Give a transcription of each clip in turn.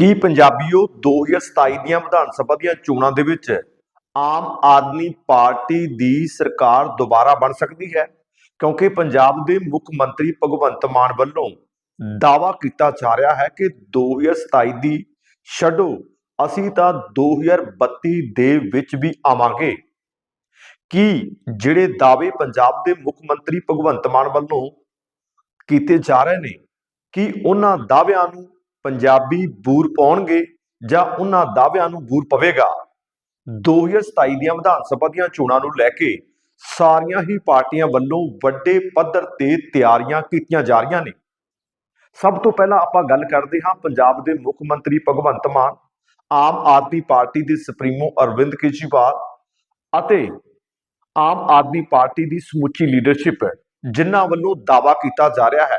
ਕੀ ਪੰਜਾਬੀਓ 2027 ਦੀਆਂ ਵਿਧਾਨ ਸਭਾ ਦੀਆਂ ਚੋਣਾਂ ਦੇ ਵਿੱਚ ਆਮ ਆਦਮੀ ਪਾਰਟੀ ਦੀ ਸਰਕਾਰ ਦੁਬਾਰਾ ਬਣ ਸਕਦੀ ਹੈ? ਕਿਉਂਕਿ ਪੰਜਾਬ ਦੇ ਮੁੱਖ ਮੰਤਰੀ ਭਗਵੰਤ ਮਾਨ ਵੱਲੋਂ ਦਾਵਾ ਕੀਤਾ ਜਾ ਰਿਹਾ ਹੈ ਕਿ 2027 ਦੀ ਛੱਡੋ, ਅਸੀਂ ਤਾਂ 2032 ਦੇ ਵਿੱਚ ਵੀ ਆਵਾਂਗੇ। ਕੀ ਜਿਹੜੇ ਦਾਅਵੇ ਪੰਜਾਬ ਦੇ ਮੁੱਖ ਮੰਤਰੀ ਭਗਵੰਤ ਮਾਨ ਵੱਲੋਂ ਕੀਤੇ ਜਾ ਰਹੇ ਨੇ, ਕਿ ਉਹਨਾਂ ਦਾਅਵਿਆਂ ਨੂੰ ਪੰਜਾਬੀ ਬੂਰ ਪਾਉਣਗੇ ਜਾਂ ਉਹਨਾਂ ਦਾਅਵਿਆਂ ਨੂੰ ਬੂਰ ਪਵੇਗਾ? 2027 ਦੀਆਂ ਵਿਧਾਨ ਸਭਾ ਦੀਆਂ ਚੋਣਾਂ ਨੂੰ ਲੈ ਕੇ ਸਾਰੀਆਂ ਹੀ ਪਾਰਟੀਆਂ ਵੱਲੋਂ ਵੱਡੇ ਪੱਧਰ ਤੇ ਤਿਆਰੀਆਂ ਕੀਤੀਆਂ ਜਾ ਰਹੀਆਂ ਨੇ। ਸਭ ਤੋਂ ਪਹਿਲਾਂ ਆਪਾਂ ਗੱਲ ਕਰਦੇ ਹਾਂ ਪੰਜਾਬ ਦੇ ਮੁੱਖ ਮੰਤਰੀ ਭਗਵੰਤ ਮਾਨ, ਆਮ ਆਦਮੀ ਪਾਰਟੀ ਦੇ ਸੁਪਰੀਮੋ ਅਰਵਿੰਦ ਕੇਜਰੀਵਾਲ ਅਤੇ ਆਮ ਆਦਮੀ ਪਾਰਟੀ ਦੀ ਸਮੁੱਚੀ ਲੀਡਰਸ਼ਿਪ, ਜਿਨ੍ਹਾਂ ਵੱਲੋਂ ਦਾਵਾ ਕੀਤਾ ਜਾ ਰਿਹਾ ਹੈ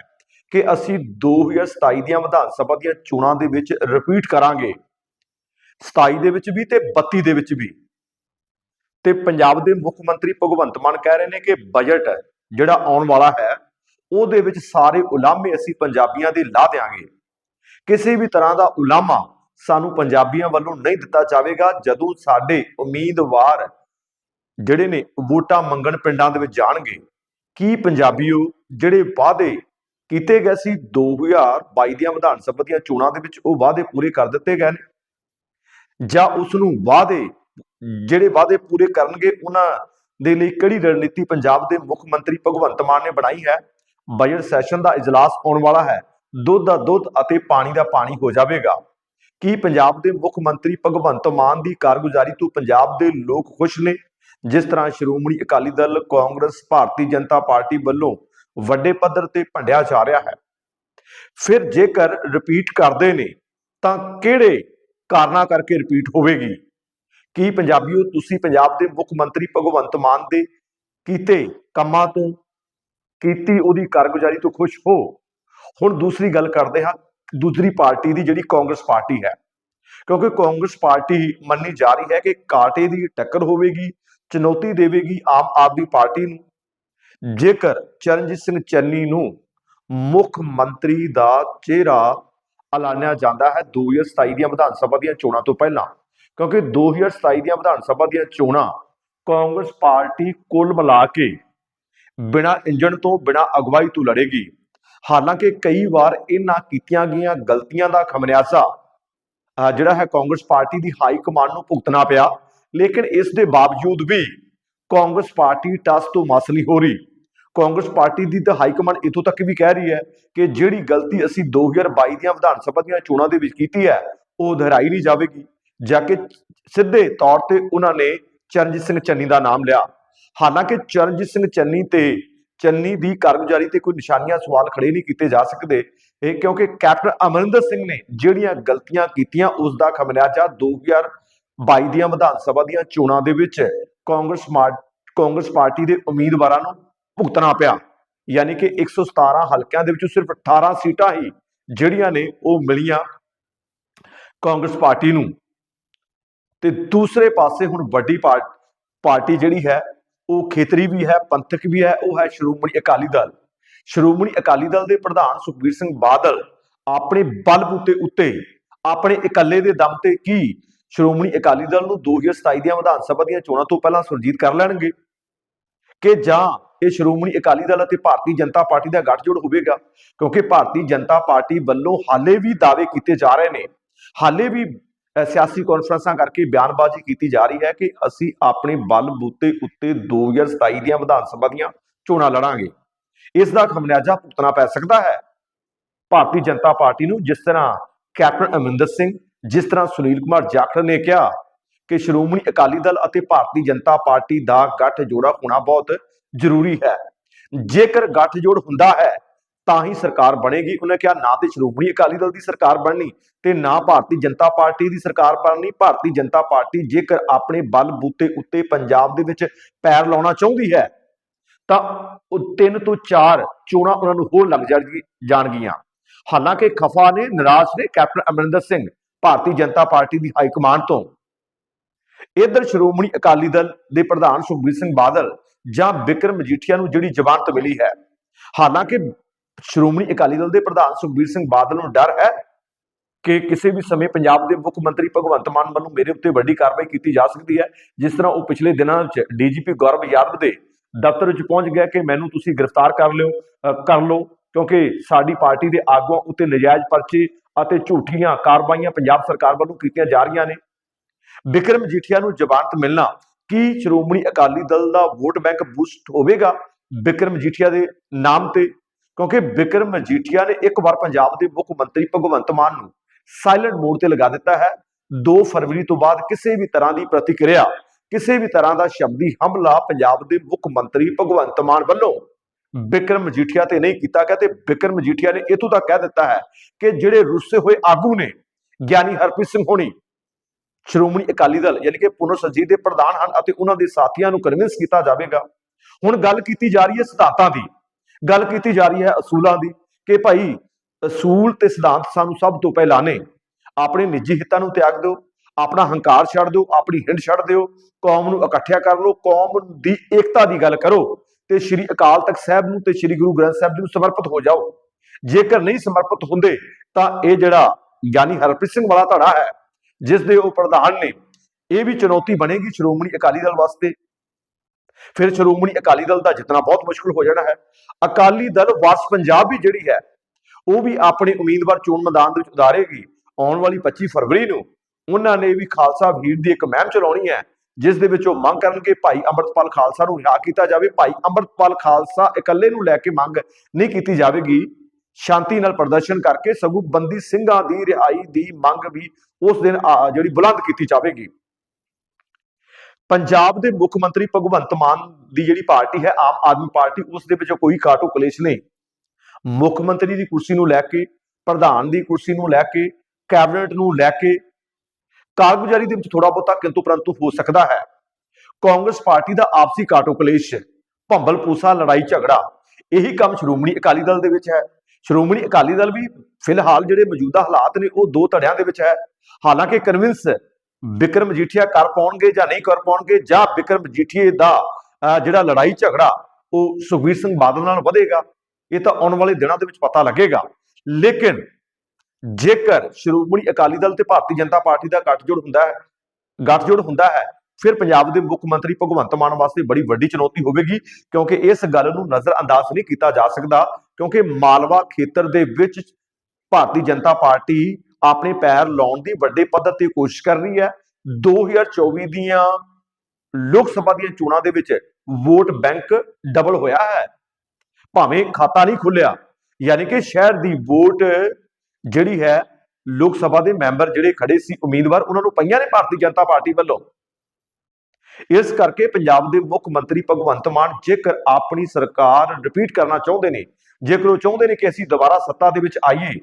ਕਿ ਅਸੀਂ 2027 ਦੀਆਂ ਵਿਧਾਨ ਸਭਾ ਦੀਆਂ ਚੋਣਾਂ ਦੇ ਵਿੱਚ ਰਿਪੀਟ ਕਰਾਂਗੇ। 27 ਦੇ ਵਿੱਚ ਵੀ ਤੇ 32 ਦੇ ਵਿੱਚ ਵੀ। ਤੇ ਪੰਜਾਬ ਦੇ ਮੁੱਖ ਮੰਤਰੀ ਭਗਵੰਤ ਮਾਨ ਕਹਿ ਰਹੇ ਨੇ ਕਿ ਬਜਟ ਜਿਹੜਾ ਆਉਣ ਵਾਲਾ ਹੈ, ਉਹਦੇ ਵਿੱਚ ਸਾਰੇ ਉਲਾਮੇ ਅਸੀਂ ਪੰਜਾਬੀਆਂ ਦੇ ਲਾ ਦੇਾਂਗੇ ਕਿਸੇ ਵੀ ਤਰ੍ਹਾਂ ਦਾ ਉਲਾਮਾ ਸਾਨੂੰ ਪੰਜਾਬੀਆਂ ਵੱਲੋਂ ਨਹੀਂ ਦਿੱਤਾ ਜਾਵੇਗਾ, ਜਦੋਂ ਸਾਡੇ ਉਮੀਦਵਾਰ ਜਿਹੜੇ ਨੇ ਵੋਟਾਂ ਮੰਗਣ ਪਿੰਡਾਂ ਦੇ ਵਿੱਚ ਜਾਣਗੇ। ਕੀ ਪੰਜਾਬੀਓ ਜਿਹੜੇ ਵਾਅਦੇ ਕੀਤੇ ਗਏ ਸੀ 2022 ਦੀਆਂ ਵਿਧਾਨ ਸਭਾ ਦੀਆਂ ਚੋਣਾਂ ਦੇ ਵਿੱਚ, ਉਹ ਵਾਅਦੇ ਪੂਰੇ ਕਰ ਦਿੱਤੇ ਗਏ ਨੇ। ਜਾਂ ਉਸ ਨੂੰ ਵਾਅਦੇ, ਜਿਹੜੇ ਵਾਅਦੇ ਪੂਰੇ ਕਰਨਗੇ, ਉਹਨਾਂ ਦੇ ਲਈ ਕਿਹੜੀ ਰਣਨੀਤੀ ਪੰਜਾਬ ਦੇ ਮੁੱਖ ਮੰਤਰੀ ਭਗਵੰਤ ਮਾਨ ਨੇ ਬਣਾਈ ਹੈ? ਬਜਟ ਸੈਸ਼ਨ ਦਾ ਇਜਲਾਸ ਆਉਣ ਵਾਲਾ ਹੈ। ਦੁੱਧ ਦਾ ਦੁੱਧ ਅਤੇ ਪਾਣੀ ਦਾ ਪਾਣੀ ਹੋ ਜਾਵੇਗਾ। ਕੀ ਪੰਜਾਬ ਦੇ ਮੁੱਖ ਮੰਤਰੀ ਭਗਵੰਤ ਮਾਨ ਦੀ ਕਾਰਗੁਜ਼ਾਰੀ ਤੋਂ ਪੰਜਾਬ ਦੇ ਲੋਕ ਖੁਸ਼ ਨੇ? ਜਿਸ ਤਰ੍ਹਾਂ ਸ਼੍ਰੋਮਣੀ ਅਕਾਲੀ ਦਲ, ਕਾਂਗਰਸ, ਭਾਰਤੀ ਜਨਤਾ ਪਾਰਟੀ ਵੱਲੋਂ ਵੱਡੇ ਪੱਧਰ ਤੇ ਭੰਡਿਆ ਜਾ ਰਿਹਾ ਹੈ। ਫਿਰ ਜੇਕਰ ਰਿਪੀਟ ਕਰਦੇ ਨੇ, ਤਾਂ ਕਿਹੜੇ ਕਾਰਨਾਂ ਕਰਕੇ ਰਿਪੀਟ ਹੋਵੇਗੀ? ਕੀ ਪੰਜਾਬੀਓ, ਤੁਸੀਂ ਪੰਜਾਬ ਦੇ ਮੁੱਖ ਮੰਤਰੀ ਭਗਵੰਤ ਮਾਨ ਦੇ ਕੀਤੇ ਕੰਮਾਂ ਤੋਂ ਕੀਤੀ ਉਹਦੀ ਕਾਰਗੁਜ਼ਾਰੀ ਤੋਂ ਖੁਸ਼ ਹੋ? ਹੁਣ ਦੂਸਰੀ ਗੱਲ ਕਰਦੇ ਹਾਂ, ਦੂਸਰੀ ਪਾਰਟੀ ਦੀ ਜਿਹੜੀ ਕਾਂਗਰਸ ਪਾਰਟੀ ਹੈ। ਕਿਉਂਕਿ ਕਾਂਗਰਸ ਪਾਰਟੀ ਮੰਨੀ ਜਾ ਰਹੀ ਹੈ ਕਿ ਕਾਟੇ ਦੀ ਟੱਕਰ ਹੋਵੇਗੀ, ਚੁਣੌਤੀ ਦੇਵੇਗੀ ਆਮ ਆਦਮੀ ਪਾਰਟੀ ਨੂੰ। ਜੇਕਰ ਚਰਨਜੀਤ ਸਿੰਘ ਚੰਨੀ ਨੂੰ ਮੁੱਖ ਮੰਤਰੀ ਦਾ ਚਿਹਰਾ ਐਲਾਨਿਆ ਜਾਂਦਾ ਹੈ 2027 ਦੀਆਂ ਵਿਧਾਨ ਸਭਾ ਦੀਆਂ ਚੋਣਾਂ ਤੋਂ ਪਹਿਲਾਂ, ਕਿਉਂਕਿ 2027 ਦੀਆਂ ਵਿਧਾਨ ਸਭਾ ਦੀਆਂ ਚੋਣਾਂ ਕਾਂਗਰਸ ਪਾਰਟੀ ਕੁੱਲ ਮਿਲਾ ਕੇ ਬਿਨਾਂ ਇੰਜਣ ਤੋਂ ਬਿਨਾਂ ਅਗਵਾਈ ਤੋਂ ਲੜੇਗੀ। ਹਾਲਾਂਕਿ ਕਈ ਵਾਰ ਇਹਨਾਂ ਕੀਤੀਆਂ ਗਈਆਂ ਗਲਤੀਆਂ ਦਾ ਖਮਨਿਆਸਾ ਜਿਹੜਾ ਹੈ ਕਾਂਗਰਸ ਪਾਰਟੀ ਦੀ ਹਾਈ ਕਮਾਂਡ ਨੂੰ ਭੁਗਤਣਾ ਪਿਆ, ਲੇਕਿਨ ਇਸ ਦੇ ਬਾਵਜੂਦ ਵੀ ਕਾਂਗਰਸ ਪਾਰਟੀ ਟਸ ਤੋਂ ਮਸ ਨਹੀਂ ਹੋ ਰਹੀ। ਕਾਂਗਰਸ ਪਾਰਟੀ ਦੀ ਤਾਂ ਹਾਈ ਕਮਾਂਡ ਇਥੋਂ ਤੱਕ ਵੀ ਕਹਿ ਰਹੀ ਹੈ ਕਿ ਜਿਹੜੀ ਗਲਤੀ ਅਸੀਂ 2022 ਦੀਆਂ ਵਿਧਾਨ ਸਭਾ ਦੀਆਂ ਚੋਣਾਂ ਦੇ ਵਿੱਚ ਕੀਤੀ ਹੈ, ਉਹ ਦੁਹਰਾਈ ਨਹੀਂ ਜਾਵੇਗੀ, ਜਾ ਕੇ ਸਿੱਧੇ ਤੌਰ ਤੇ ਉਹਨਾਂ ਨੇ ਚਰਨਜੀਤ ਸਿੰਘ ਚੰਨੀ ਦਾ ਨਾਮ ਲਿਆ। ਹਾਲਾਂਕਿ ਚਰਨਜੀਤ ਸਿੰਘ ਚੰਨੀ ਤੇ ਚੰਨੀ ਦੀ ਕਾਰਗੁਜ਼ਾਰੀ ਤੇ ਕੋਈ ਨਿਸ਼ਾਨੀਆਂ ਸਵਾਲ ਖੜੇ ਨਹੀਂ ਕੀਤੇ ਜਾ ਸਕਦੇ, ਇਹ ਕਿਉਂਕਿ ਕੈਪਟਨ ਅਮਰਿੰਦਰ ਸਿੰਘ ਨੇ ਜਿਹੜੀਆਂ ਗਲਤੀਆਂ ਕੀਤੀਆਂ, ਉਸ ਦਾ ਖਮਿਆਜਾ 2022 ਦੀਆਂ ਵਿਧਾਨ ਸਭਾ ਦੀਆਂ ਚੋਣਾਂ ਦੇ ਵਿੱਚ ਕਾਂਗਰਸ ਮਾਰ- ਕਾਂਗਰਸ ਪਾਰਟੀ ਦੇ ਉਮੀਦਵਾਰਾਂ ਨੂੰ ਭੁਗਤਣਾ ਪਿਆ। ਯਾਨੀ ਕਿ 117 ਹਲਕਿਆਂ ਦੇ ਵਿੱਚੋਂ ਸਿਰਫ 18 ਸੀਟਾਂ ਹੀ ਜਿਹੜੀਆਂ ਨੇ ਉਹ ਮਿਲੀਆਂ ਕਾਂਗਰਸ ਪਾਰਟੀ ਨੂੰ। ਤੇ ਦੂਸਰੇ ਪਾਸੇ ਹੁਣ ਵੱਡੀ ਪਾਰਟੀ ਜਿਹੜੀ ਹੈ, ਉਹ ਖੇਤਰੀ ਵੀ ਹੈ, ਪੰਥਕ ਵੀ ਹੈ, ਉਹ ਹੈ ਸ਼੍ਰੋਮਣੀ ਅਕਾਲੀ ਦਲ। ਸ਼੍ਰੋਮਣੀ ਅਕਾਲੀ ਦਲ ਦੇ ਪ੍ਰਧਾਨ ਸੁਖਬੀਰ ਸਿੰਘ ਬਾਦਲ ਆਪਣੇ ਬਲਬੂਤੇ ਉੱਤੇ, ਆਪਣੇ ਇਕੱਲੇ ਦੇ ਦਮ ਤੇ ਕੀ ਸ਼੍ਰੋਮਣੀ ਅਕਾਲੀ ਦਲ ਨੂੰ 2027 ਦੀਆਂ ਵਿਧਾਨ ਸਭਾ ਦੀਆਂ ਚੋਣਾਂ ਤੋਂ ਪਹਿਲਾਂ ਸੁਰਜੀਤ ਕਰ ਲੈਣਗੇ? ਕਿ ਜਾਂ ਇਹ ਸ਼੍ਰੋਮਣੀ ਅਕਾਲੀ ਦਲ ਅਤੇ ਭਾਰਤੀ ਜਨਤਾ ਪਾਰਟੀ ਦਾ ਗੱਠਜੋੜ ਹੋਵੇਗਾ, ਕਿਉਂਕਿ ਭਾਰਤੀ ਜਨਤਾ ਪਾਰਟੀ ਵੱਲੋਂ ਹਾਲੇ ਵੀ ਦਾਅਵੇ ਕੀਤੇ ਜਾ ਰਹੇ ਨੇ। ਹਾਲੇ ਵੀ ਸਿਆਸੀ ਕਾਨਫਰੰਸਾਂ ਕਰਕੇ ਬਿਆਨਬਾਜ਼ੀ ਕੀਤੀ ਜਾ ਰਹੀ ਹੈ ਕਿ ਅਸੀਂ ਆਪਣੇ ਬਲ ਬੂਤੇ ਉੱਤੇ 2027 ਦੀਆਂ ਵਿਧਾਨ ਸਭਾ ਦੀਆਂ ਚੋਣਾਂ ਲੜਾਂਗੇ। ਇਸ ਦਾ ਖਮਿਆਜਾ ਭੁਗਤਣਾ ਪੈ ਸਕਦਾ ਹੈ। ਭਾਰਤੀ ਜਨਤਾ ਪਾਰਟੀ ਨੂੰ ਜਿਸ ਤਰ੍ਹਾਂ ਕੈਪਟਨ ਅਮਰਿੰਦਰ ਸਿੰਘ, ਜਿਸ ਤਰ੍ਹਾਂ ਸੁਨੀਲ ਕੁਮਾਰ ਜਾਖੜ ਨੇ ਕਿਹਾ ਕਿ ਸ਼੍ਰੋਮਣੀ ਅਕਾਲੀ ਦਲ ਅਤੇ ਭਾਰਤੀ ਜਨਤਾ ਪਾਰਟੀ ਦਾ ਗੱਠ ਜੋੜਾ ਹੋਣਾ ਬਹੁਤ ਜ਼ਰੂਰੀ ਹੈ। ਜੇਕਰ ਗੱਠ ਜੋੜ ਹੁੰਦਾ ਹੈ, ਤਾਂ ਹੀ ਸਰਕਾਰ ਬਣੇਗੀ। ਉਹਨੇ ਕਿਹਾ, ਨਾ ਤੇ ਸ਼੍ਰੋਮਣੀ ਅਕਾਲੀ ਦਲ ਦੀ ਸਰਕਾਰ ਬਣਨੀ ਤੇ ਨਾ ਭਾਰਤੀ ਜਨਤਾ ਪਾਰਟੀ ਦੀ ਸਰਕਾਰ ਬਣਨੀ। ਭਾਰਤੀ ਜਨਤਾ ਪਾਰਟੀ ਜੇਕਰ ਆਪਣੇ ਬਲ ਬੂਤੇ ਉੱਤੇ ਪੰਜਾਬ ਦੇ ਵਿੱਚ ਪੈਰ ਲਾਉਣਾ ਚਾਹੁੰਦੀ ਹੈ, ਤਾਂ ਉਹ ਤਿੰਨ ਤੋਂ ਚਾਰ ਚੋਣਾਂ ਉਹਨਾਂ ਨੂੰ ਹੋਰ ਲੱਗ ਜਾਣਗੀ- ਜਾਣਗੀਆਂ। ਹਾਲਾਂਕਿ ਖਫਾ ਨੇ, ਨਿਰਾਸ਼ ਨੇ ਕੈਪਟਨ ਅਮਰਿੰਦਰ ਸਿੰਘ, ਭਾਰਤੀ ਜਨਤਾ ਪਾਰਟੀ ਦੀ ਹਾਈ ਕਮਾਂਡ ਤੋਂ। ਇਧਰ ਸ਼੍ਰੋਮਣੀ ਅਕਾਲੀ ਦਲ ਦੇ ਪ੍ਰਧਾਨ ਸੁਖਬੀਰ ਸਿੰਘ ਬਾਦਲ ਜਾਂ ਬਿਕਰਮ ਮਜੀਠੀਆ ਨੂੰ ਜਿਹੜੀ ਜ਼ਮਾਨਤ ਮਿਲੀ ਹੈ, ਹਾਲਾਂਕਿ ਸ਼੍ਰੋਮਣੀ ਅਕਾਲੀ ਦਲ ਦੇ ਪ੍ਰਧਾਨ ਸੁਖਬੀਰ ਸਿੰਘ ਬਾਦਲ ਨੂੰ ਡਰ ਹੈ ਕਿ ਕਿਸੇ ਵੀ ਸਮੇਂ ਪੰਜਾਬ ਦੇ ਮੁੱਖ ਮੰਤਰੀ ਭਗਵੰਤ ਮਾਨ ਵੱਲੋਂ ਮੇਰੇ ਉੱਤੇ ਵੱਡੀ ਕਾਰਵਾਈ ਕੀਤੀ ਜਾ ਸਕਦੀ ਹੈ, ਜਿਸ ਤਰ੍ਹਾਂ ਉਹ ਪਿਛਲੇ ਦਿਨਾਂ ਵਿੱਚ ਡੀਜੀਪੀ ਗੌਰਵ ਯਾਦਵ ਦੇ ਦਫ਼ਤਰ ਵਿੱਚ ਪਹੁੰਚ ਗਿਆ ਕਿ ਮੈਨੂੰ ਤੁਸੀਂ ਗ੍ਰਿਫਤਾਰ ਕਰ ਲਿਓ ਕਰ ਲਓ, ਕਿਉਂਕਿ ਸਾਡੀ ਪਾਰਟੀ ਦੇ ਆਗੂਆਂ ਉੱਤੇ ਨਜਾਇਜ਼ ਪਰਚੇ ਅਤੇ ਝੂਠੀਆਂ ਕਾਰਵਾਈਆਂ ਪੰਜਾਬ ਸਰਕਾਰ ਵੱਲੋਂ ਕੀਤੀਆਂ ਜਾ ਰਹੀਆਂ ਨੇ। ਵਿਕਰਮ ਜੀਠੀਆ ਨੂੰ ਜ਼ਮਾਨਤ ਮਿਲਣਾ ਕੀ ਸ਼੍ਰੋਮਣੀ ਅਕਾਲੀ ਦਲ ਦਾ ਵੋਟ ਬੈਂਕ ਬੂਸਟ ਹੋਵੇਗਾ ਵਿਕਰਮ ਜੀਠੀਆ ਦੇ ਨਾਮ ਤੇ? ਕਿਉਂਕਿ ਵਿਕਰਮ ਜੀਠੀਆ ਨੇ ਇੱਕ ਵਾਰ ਪੰਜਾਬ ਦੇ ਮੁੱਖ ਮੰਤਰੀ ਭਗਵੰਤ ਮਾਨ ਨੂੰ ਸਾਇਲੈਂਟ ਮੋਡ ਤੇ ਲਗਾ ਦਿੱਤਾ ਹੈ। 2 ਫਰਵਰੀ ਤੋਂ ਬਾਅਦ ਕਿਸੇ ਵੀ ਤਰ੍ਹਾਂ ਦੀ ਪ੍ਰਤੀਕਿਰਿਆ, ਕਿਸੇ ਵੀ ਤਰ੍ਹਾਂ ਦਾ ਸ਼ਬਦੀ ਹਮਲਾ ਪੰਜਾਬ ਦੇ ਮੁੱਖ ਮੰਤਰੀ ਭਗਵੰਤ ਮਾਨ ਵੱਲੋਂ ਵਿਕਰਮ ਮਜੀਠੀਆ ਤੇ ਨਹੀਂ ਕੀਤਾ ਗਿਆ ਤੇ ਵਿਕਰਮ ਮਜੀਠੀਆ ਨੇ ਇਤੋਂ ਤੱਕ ਕਹਿ ਦਿੱਤਾ ਹੈ ਕਿ ਜਿਹੜੇ ਰੁੱਸੇ ਹੋਏ ਆਗੂ ਨੇ, ਗਿਆਨੀ ਹਰਪ੍ਰੀਤ ਸਿੰਘ ਹੋਣੀ ਸ਼੍ਰੋਮਣੀ ਅਕਾਲੀ ਦਲ ਯਾਨੀ ਕਿ ਪੁਨਰ ਸਜੀ ਦੇ ਪ੍ਰਧਾਨ ਹਨ ਅਤੇ ਉਹਨਾਂ ਦੇ ਸਾਥੀਆਂ ਨੂੰ ਕਨਵਿੰਸ ਕੀਤਾ ਜਾਵੇਗਾ। ਹੁਣ ਗੱਲ ਕੀਤੀ ਜਾ ਰਹੀ ਹੈ ਸਿਧਾਂਤਾਂ ਦੀ। ਗੱਲ ਕੀਤੀ ਜਾ ਰਹੀ ਹੈ ਅਸੂਲਾਂ ਦੀ ਕਿ ਭਾਈ ਅਸੂਲ ਤੇ ਸਿਧਾਂਤ ਸਾਨੂੰ ਸਭ ਤੋਂ ਪਹਿਲਾਂ ਨੇ। ਆਪਣੇ ਨਿੱਜੀ ਹਿੱਤਾਂ ਨੂੰ ਤਿਆਗ ਦਿਓ, ਆਪਣਾ ਹੰਕਾਰ ਛੱਡ ਦਿਓ, ਆਪਣੀ ਹਿੰਡ ਛੱਡ ਦਿਓ, ਕੌਮ ਨੂੰ ਇਕੱਠਿਆ ਕਰ ਲਓ, ਕੌਮ ਦੀ ਏਕਤਾ ਦੀ ਗੱਲ ਕਰੋ ਤੇ ਸ੍ਰੀ ਅਕਾਲ ਤਖਤ ਸਾਹਿਬ ਨੂੰ ਤੇ ਸ੍ਰੀ ਗੁਰੂ ਗ੍ਰੰਥ ਸਾਹਿਬ ਜੀ ਨੂੰ ਸਮਰਪਿਤ ਹੋ ਜਾਓ। ਜੇਕਰ ਨਹੀਂ ਸਮਰਪਿਤ ਹੁੰਦੇ ਤਾਂ ਇਹ ਜਿਹੜਾ ਗਿਆਨੀ ਹਰਪ੍ਰੀਤ ਸਿੰਘ ਵਾਲਾ ਧੜਾ ਹੈ ਜਿਸ ਦੇ ਉਹ ਪ੍ਰਧਾਨ ਨੇ ਇਹ ਵੀ ਚੁਣੌਤੀ ਬਣੇਗੀ ਸ਼੍ਰੋਮਣੀ ਅਕਾਲੀ ਦਲ ਵਾਸਤੇ। ਫਿਰ ਸ਼੍ਰੋਮਣੀ ਅਕਾਲੀ ਦਲ ਦਾ ਜਿੱਤਣਾ ਬਹੁਤ ਮੁਸ਼ਕਲ ਹੋ ਜਾਣਾ ਹੈ। ਅਕਾਲੀ ਦਲ ਵਾਸ ਪੰਜਾਬ ਵੀ ਜਿਹੜੀ ਹੈ, ਉਹ ਵੀ ਆਪਣੇ ਉਮੀਦਵਾਰ ਚੋਣ ਮੈਦਾਨ ਦੇ ਵਿੱਚ ਉਤਾਰੇਗੀ। ਆਉਣ ਵਾਲੀ 25 ਫਰਵਰੀ ਨੂੰ ਉਹਨਾਂ ਨੇ ਵੀ ਖਾਲਸਾ ਵੀਰ ਦੀ ਇੱਕ ਮਹਿਮ ਚਲਾਉਣੀ ਹੈ, ਜਿਸ ਦੇ ਵਿੱਚ ਉਹ ਮੰਗ ਕਰਨਗੇ ਭਾਈ ਅੰਮ੍ਰਿਤਪਾਲ ਖਾਲਸਾ ਨੂੰ ਰਿਹਾ ਕੀਤਾ ਜਾਵੇ। ਭਾਈ ਅੰਮ੍ਰਿਤਪਾਲ ਖਾਲਸਾ ਇਕੱਲੇ ਨੂੰ ਲੈ ਕੇ ਮੰਗ ਨਹੀਂ ਕੀਤੀ ਜਾਵੇਗੀ। ਸ਼ਾਂਤੀ ਨਾਲ ਪ੍ਰਦਰਸ਼ਨ ਕਰਕੇ ਸਗੋਂ ਬੰਦੀ ਸਿੰਘਾਂ ਦੀ ਰਿਹਾਈ ਦੀ ਮੰਗ ਵੀ ਉਸ ਦਿਨ ਆ, ਜਿਹੜੀ ਬੁਲੰਦ ਕੀਤੀ ਜਾਵੇਗੀ। ਪੰਜਾਬ ਦੇ ਮੁੱਖ ਮੰਤਰੀ ਭਗਵੰਤ ਮਾਨ ਦੀ ਜਿਹੜੀ ਪਾਰਟੀ ਹੈ ਆਮ ਆਦਮੀ ਪਾਰਟੀ ਉਸ ਦੇ ਵਿੱਚ ਕੋਈ ਕਾਟੋ ਕਲੇਸ਼ ਨਹੀਂ। ਮੁੱਖ ਮੰਤਰੀ ਦੀ ਕੁਰਸੀ ਨੂੰ ਲੈ ਕੇ ਪ੍ਰਧਾਨ ਦੀ ਕੁਰਸੀ ਨੂੰ ਲੈ ਕੇ ਕੈਬਨਿਟ ਨੂੰ ਲੈ ਕੇ ਕਾਰਗੁਜ਼ਾਰੀ ਦੇ ਵਿੱਚ ਥੋੜਾ ਬਹੁਤਾ ਕਿੰਤੂ ਪਰੰਤੂ ਹੋ ਸਕਦਾ ਹੈ। ਕਾਂਗਰਸ ਪਾਰਟੀ ਦਾ ਆਪਸੀ ਕਾਟੋ ਕਲੇਸ਼ ਭੰਬਲ ਪੂਸਾ ਲੜਾਈ ਝਗੜਾ ਇਹੀ ਕੰਮ ਸ਼੍ਰੋਮਣੀ ਅਕਾਲੀ ਦਲ ਦੇ ਵਿੱਚ ਹੈ। ਸ਼੍ਰੋਮਣੀ ਅਕਾਲੀ ਦਲ ਵੀ ਫਿਲਹਾਲ ਜਿਹੜੇ ਮੌਜੂਦਾ ਹਾਲਾਤ ਨੇ, ਉਹ ਦੋ ਧੜਿਆਂ ਦੇ ਵਿੱਚ ਹੈ। ਹਾਲਾਂਕਿ ਕਨਵਿੰਸ ਵਿਕਰਮ ਮਜੀਠੀਆ ਕਰ ਪਾਉਣਗੇ ਜਾਂ ਨਹੀਂ ਕਰ ਪਾਉਣਗੇ, ਜਾਂ ਵਿਕਰਮ ਮਜੀਠੀਏ ਦਾ ਜਿਹੜਾ ਲੜਾਈ ਝਗੜਾ, ਉਹ ਸੁਖਬੀਰ ਸਿੰਘ ਬਾਦਲ ਨਾਲ ਵਧੇਗਾ। ਇਹ ਤਾਂ ਆਉਣ ਵਾਲੇ ਦਿਨਾਂ ਦੇ ਵਿੱਚ ਪਤਾ ਲੱਗੇਗਾ। ਲੇਕਿਨ ਜੇਕਰ ਸ਼੍ਰੋਮਣੀ ਅਕਾਲੀ ਦਲ ਤੇ ਭਾਰਤੀ ਜਨਤਾ ਪਾਰਟੀ ਦਾ ਗੱਠਜੋੜ ਹੁੰਦਾ ਹੈ, ਗੱਠਜੋੜ ਹੁੰਦਾ ਹੈ ਫਿਰ ਪੰਜਾਬ ਦੇ ਮੁੱਖ ਮੰਤਰੀ ਭਗਵੰਤ ਮਾਨ ਵਾਸਤੇ ਬੜੀ ਵੱਡੀ ਚੁਣੌਤੀ ਹੋਵੇਗੀ ਕਿਉਂਕਿ ਇਸ ਗੱਲ ਨੂੰ ਨਜ਼ਰ ਅੰਦਾਜ਼ ਨਹੀਂ ਕੀਤਾ ਜਾ ਸਕਦਾ ਕਿਉਂਕਿ ਮਾਲਵਾ ਖੇਤਰ ਦੇ ਵਿੱਚ ਭਾਰਤੀ ਜਨਤਾ ਪਾਰਟੀ ਆਪਣੇ ਪੈਰ ਲਾਉਣ ਦੀ ਵੱਡੇ ਪੱਧਰ ਤੇ ਕੋਸ਼ਿਸ਼ ਕਰ ਰਹੀ ਹੈ। 2024 ਦੀਆਂ ਲੋਕ ਸਭਾ ਦੀਆਂ ਚੋਣਾਂ ਦੇ ਵਿੱਚ ਵੋਟ ਬੈਂਕ ਡਬਲ ਹੋਇਆ ਹੈ। ਭਾਵੇਂ ਖਾਤਾ ਨਹੀਂ ਖੁੱਲਿਆ ਯਾਨੀ ਕਿ ਸ਼ਹਿਰ ਦੀ ਵੋਟ ਜਿਹੜੀ ਹੈ ਲੋਕ ਸਭਾ ਦੇ ਮੈਂਬਰ ਜਿਹੜੇ ਖੜੇ ਸੀ ਉਮੀਦਵਾਰ ਉਹਨਾਂ ਨੂੰ ਪਈਆਂ ਨੇ ਭਾਰਤੀ ਜਨਤਾ ਪਾਰਟੀ ਵੱਲੋਂ। ਇਸ ਕਰਕੇ ਪੰਜਾਬ ਦੇ ਮੁੱਖ ਮੰਤਰੀ ਭਗਵੰਤ ਮਾਨ ਜੇਕਰ ਆਪਣੀ ਸਰਕਾਰ ਰਿਪੀਟ ਕਰਨਾ ਚਾਹੁੰਦੇ ਨੇ, ਜੇਕਰ ਉਹ ਚਾਹੁੰਦੇ ਨੇ ਕਿ ਅਸੀਂ ਦੁਬਾਰਾ ਸੱਤਾ ਦੇ ਵਿੱਚ ਆਈਏ,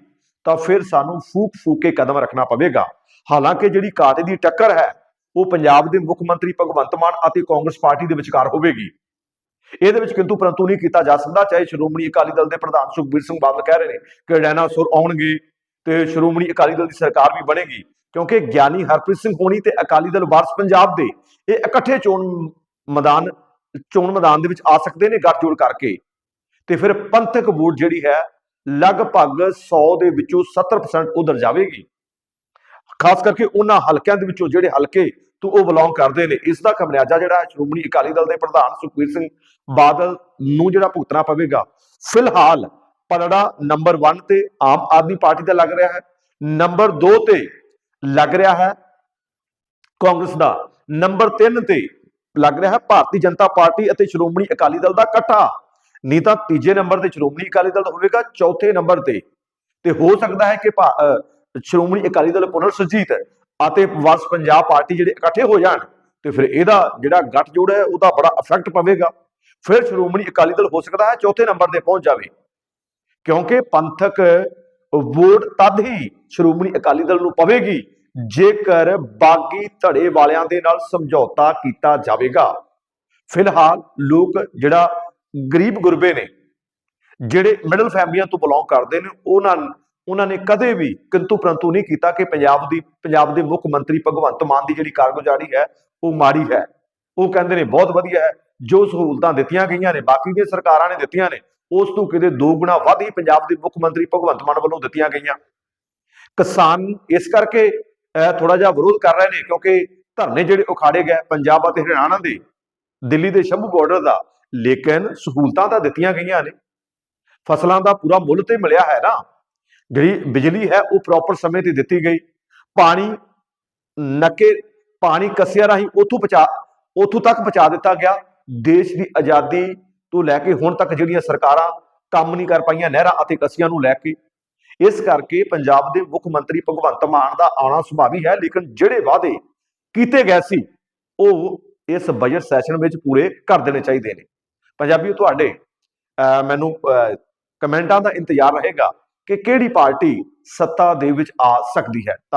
ਤਾਂ ਫਿਰ ਸਾਨੂੰ ਫੂਕ ਫੂਕ ਕੇ ਕਦਮ ਰੱਖਣਾ ਪਵੇਗਾ। ਹਾਲਾਂਕਿ ਜਿਹੜੀ ਕਾਟੇ ਦੀ ਟੱਕਰ ਹੈ, ਉਹ ਪੰਜਾਬ ਦੇ ਮੁੱਖ ਮੰਤਰੀ ਭਗਵੰਤ ਮਾਨ ਅਤੇ ਕਾਂਗਰਸ ਪਾਰਟੀ ਦੇ ਵਿਚਕਾਰ ਹੋਵੇਗੀ। ਇਹਦੇ ਵਿੱਚ ਕਿੰਤੂ ਪਰੰਤੂ ਨਹੀਂ ਕੀਤਾ ਜਾ ਸਕਦਾ, ਚਾਹੇ ਸ਼੍ਰੋਮਣੀ ਅਕਾਲੀ ਦਲ ਦੇ ਪ੍ਰਧਾਨ ਸੁਖਬੀਰ ਸਿੰਘ ਬਾਦਲ ਕਹਿ ਰਹੇ ਨੇ ਕਿ ਡਾਇਨਾਸੌਰ ਆਉਣਗੇ। ਤੇ ਸ਼੍ਰੋਮਣੀ ਅਕਾਲੀ ਦਲ ਦੀ ਸਰਕਾਰ ਵੀ ਬਣੇਗੀ, ਕਿਉਂਕਿ ਗਿਆਨੀ ਹਰਪ੍ਰੀਤ ਸਿੰਘ ਹੋਣੀ ਤੇ ਅਕਾਲੀ ਦਲ ਵਾਰਸ ਪੰਜਾਬ ਦੇ ਇਹ ਇਕੱਠੇ ਚੋਣ ਮੈਦਾਨ ਚੋਣ ਮੈਦਾਨ ਦੇ ਵਿੱਚ ਆ ਸਕਦੇ ਨੇ ਗੱਠਜੋੜ ਕਰਕੇ। ਤੇ ਫਿਰ ਪੰਥਕ ਵੋਟ ਜਿਹੜੀ ਹੈ, ਲਗਭਗ 100 ਦੇ ਵਿੱਚੋਂ 70% ਉਧਰ ਜਾਵੇਗੀ। ਖਾਸ ਕਰਕੇ ਉਹਨਾਂ ਹਲਕਿਆਂ ਦੇ ਵਿੱਚੋਂ ਜਿਹੜੇ ਹਲਕੇ ਤੋਂ ਉਹ ਬਿਲੋਂਗ ਕਰਦੇ ਨੇ। ਇਸ ਦਾ ਖਮਿਆਜਾ ਜਿਹੜਾ ਸ਼੍ਰੋਮਣੀ ਅਕਾਲੀ ਦਲ ਦੇ ਪ੍ਰਧਾਨ ਸੁਖਬੀਰ ਸਿੰਘ ਬਾਦਲ ਨੂੰ ਜਿਹੜਾ ਭੁਗਤਣਾ ਪਵੇਗਾ। ਫਿਲਹਾਲ ਪਲੜਾ ਨੰਬਰ 1 ਤੇ ਆਮ ਆਦਮੀ ਪਾਰਟੀ ਦਾ ਲੱਗ ਰਿਹਾ ਹੈ। ਨੰਬਰ 2 ਤੇ ਲੱਗ ਰਿਹਾ ਹੈ ਕਾਂਗਰਸ ਦਾ। ਨੰਬਰ 3 ਤੇ ਲੱਗ ਰਿਹਾ ਹੈ ਭਾਰਤੀ ਜਨਤਾ ਪਾਰਟੀ ਅਤੇ ਸ਼੍ਰੋਮਣੀ ਅਕਾਲੀ ਦਲ ਦਾ ਇਕੱਠਾ। ਨਹੀਂ ਤਾਂ ਤੀਜੇ ਨੰਬਰ ਤੇ ਸ਼੍ਰੋਮਣੀ ਅਕਾਲੀ ਦਲ ਹੋਵੇਗਾ, ਚੌਥੇ ਨੰਬਰ ਤੇ। ਤੇ ਹੋ ਸਕਦਾ ਹੈ ਕਿ ਭਾ- ਸ਼੍ਰੋਮਣੀ ਅਕਾਲੀ ਦਲ ਪੁਨਰ ਸੁਰਜੀਤ ਅਤੇ ਵਸ ਪੰਜਾਬ ਪਾਰਟੀ ਜਿਹੜੇ ਇਕੱਠੇ ਹੋ ਜਾਣ, ਤੇ ਫਿਰ ਇਹਦਾ ਜਿਹੜਾ ਗੱਠਜੋੜ ਹੈ, ਉਹਦਾ ਬੜਾ ਇਫੈਕਟ ਪਵੇਗਾ। ਫਿਰ ਸ਼੍ਰੋਮਣੀ ਅਕਾਲੀ ਦਲ ਹੋ ਸਕਦਾ ਹੈ ਚੌਥੇ ਨੰਬਰ ਤੇ ਪਹੁੰਚ ਜਾਵੇ। ਕਿਉਂਕਿ ਪੰਥਕ ਵੋਟ ਤਦ ਹੀ ਸ਼੍ਰੋਮਣੀ ਅਕਾਲੀ ਦਲ ਨੂੰ ਪਵੇਗੀ, ਜੇਕਰ ਬਾਗੀ ਧੜੇ ਵਾਲਿਆਂ ਦੇ ਨਾਲ ਸਮਝੌਤਾ ਕੀਤਾ ਜਾਵੇਗਾ। ਫਿਲਹਾਲ ਲੋਕ ਜਿਹੜਾ ਗਰੀਬ ਗੁਰਬੇ ਨੇ, ਜਿਹੜੇ ਮਿਡਲ ਫੈਮਲੀਆਂ ਤੋਂ ਬਿਲੋਂਗ ਕਰਦੇ ਨੇ, ਉਹਨਾਂ ਉਹਨਾਂ ਨੇ ਕਦੇ ਵੀ ਕਿੰਤੂ ਪ੍ਰੰਤੂ ਨਹੀਂ ਕੀਤਾ ਕਿ ਪੰਜਾਬ ਦੀ, ਪੰਜਾਬ ਦੇ ਮੁੱਖ ਮੰਤਰੀ ਭਗਵੰਤ ਮਾਨ ਦੀ ਜਿਹੜੀ ਕਾਰਗੁਜ਼ਾਰੀ ਹੈ, ਉਹ ਮਾੜੀ ਹੈ। ਉਹ ਕਹਿੰਦੇ ਨੇ ਬਹੁਤ ਵਧੀਆ ਹੈ, ਜੋ ਸਹੂਲਤਾਂ ਦਿੱਤੀਆਂ ਗਈਆਂ ਨੇ, ਬਾਕੀ ਦੀਆਂ ਸਰਕਾਰਾਂ ਨੇ ਦਿੱਤੀਆਂ ਨੇ ਉਸ ਤੋਂ ਕਿਤੇ ਦੋ ਗੁਣਾ ਵੱਧ ਹੀ ਪੰਜਾਬ ਦੇ ਮੁੱਖ ਮੰਤਰੀ ਭਗਵੰਤ ਮਾਨ ਵੱਲੋਂ ਦਿੱਤੀਆਂ ਗਈਆਂ। ਕਿਸਾਨ ਇਸ ਕਰਕੇ ਥੋੜਾ ਜਿਹਾ ਵਿਰੋਧ ਕਰ ਰਹੇ ਨੇ ਕਿਉਂਕਿ ਧਰਨੇ ਜਿਹੜੇ ਉਖਾੜੇ ਗਏ ਪੰਜਾਬ ਅਤੇ ਹਰਿਆਣਾ ਦੇ, ਦਿੱਲੀ ਦੇ ਸ਼ੰਭੂ ਬਾਰਡਰ ਦਾ, ਲੇਕਿਨ ਸਹੂਲਤਾਂ ਤਾਂ ਦਿੱਤੀਆਂ ਗਈਆਂ ਨੇ। ਫਸਲਾਂ ਦਾ ਪੂਰਾ ਮੁੱਲ ਤੇ ਮਿਲਿਆ ਹੈ ਨਾ। ਜਿਹੜੀ ਬਿਜਲੀ ਹੈ ਉਹ ਪ੍ਰੋਪਰ ਸਮੇਂ ਤੇ ਦਿੱਤੀ ਗਈ। ਪਾਣੀ ਨਕੇ, ਪਾਣੀ ਕੱਸਿਆ ਰਾਹੀਂ ਉਥੋਂ ਪਹੁੰਚਾ, ਉਥੋਂ ਤੱਕ ਪਹੁੰਚਾ ਦਿੱਤਾ ਗਿਆ। ਦੇਸ਼ ਦੀ ਆਜ਼ਾਦੀ ਤੋਂ ਲੈ ਕੇ ਹੁਣ ਤੱਕ ਜਿਹੜੀਆਂ ਸਰਕਾਰਾਂ ਕੰਮ ਨਹੀਂ ਕਰ ਪਾਈਆਂ, ਨਹਿਰਾਂ ਅਤੇ ਕੱਸੀਆਂ ਨੂੰ ਲੈ ਕੇ। ਇਸ ਕਰਕੇ ਪੰਜਾਬ ਦੇ ਮੁੱਖ ਮੰਤਰੀ ਭਗਵੰਤ ਮਾਨ ਦਾ ਆਉਣਾ ਸੁਭਾਵੀ ਹੈ, ਲੇਕਿਨ ਜਿਹੜੇ ਵਾਅਦੇ ਕੀਤੇ ਗਏ ਸੀ, ਉਹ ਇਸ ਬਜਟ ਸੈਸ਼ਨ ਵਿੱਚ ਪੂਰੇ ਕਰ ਦੇਣੇ ਚਾਹੀਦੇ ਨੇ। ਪੰਜਾਬੀਓ, ਤੁਹਾਡੇ ਮੈਨੂੰ ਕਮੈਂਟਾਂ ਦਾ ਇੰਤਜ਼ਾਰ ਰਹੇਗਾ ਕਿ ਕਿਹੜੀ ਪਾਰਟੀ ਸੱਤਾ ਦੇ ਵਿੱਚ ਆ ਸਕਦੀ ਹੈ। ਧੰਨਵਾਦ।